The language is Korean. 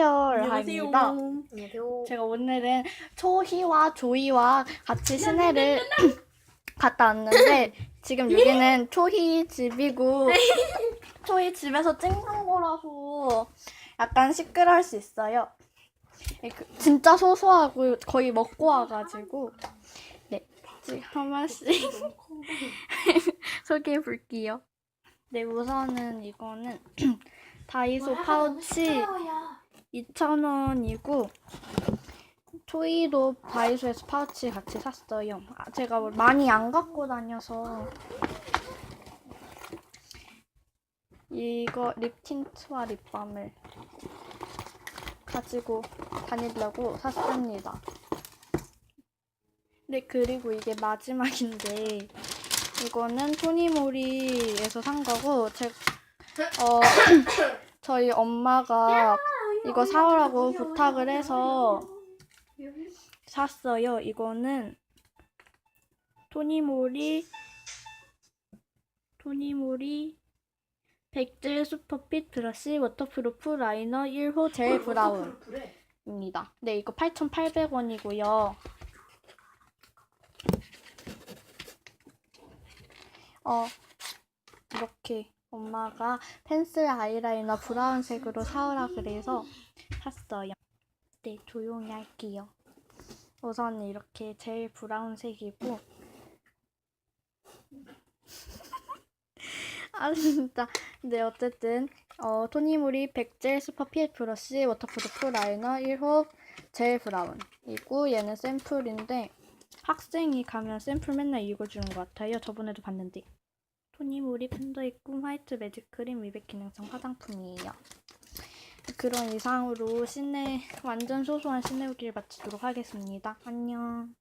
하이어입니다. 안녕하세요. 제가 오늘은 초희와 조이와 같이 시내를 갔다 왔는데 지금 여기는 초희 집이고 초희 집에서 찍는 거라서 약간 시끄러울 수 있어요. 예, 그- 진짜 소소하고 거의 먹고 와가지고 네 지금 한 번씩 소개해 볼게요. 네 우선은 이거는 다이소 파우치 2,000원이고 초이도 다이소에서 파우치 같이 샀어요. 아, 제가 뭘 많이 안 갖고 다녀서 이거 립 틴트와 립밤을 가지고 다니려고 샀습니다. 네 그리고 이게 마지막인데 이거는 토니모리에서 산 거고 제 어, 저희 엄마가 이거 사오라고 부탁을 해서 샀어요. 이거는 토니모리 토니모리 백질 슈퍼핏 브러쉬 워터프루프 라이너 1호 젤 브라운입니다. 네, 이거 8,800원이고요. 어, 이렇게 엄마가 펜슬 아이라이너 브라운색으로 사오라 그래서 샀어요. 네, 조용히 할게요. 우선 이렇게 제일 브라운색이고 아 진짜 네 어쨌든 어, 토니모리 백젤 슈퍼 피엘 브러쉬 워터프루프 라이너 1호 젤 브라운이고 얘는 샘플인데 학생이 가면 샘플 맨날 이거 주는 것 같아요. 저번에도 봤는데 토니모리 팬더의 꿈 화이트 매직 크림 미백 기능성 화장품이에요. 그런 이상으로 시내 완전 소소한 시내 후기를 마치도록 하겠습니다. 안녕.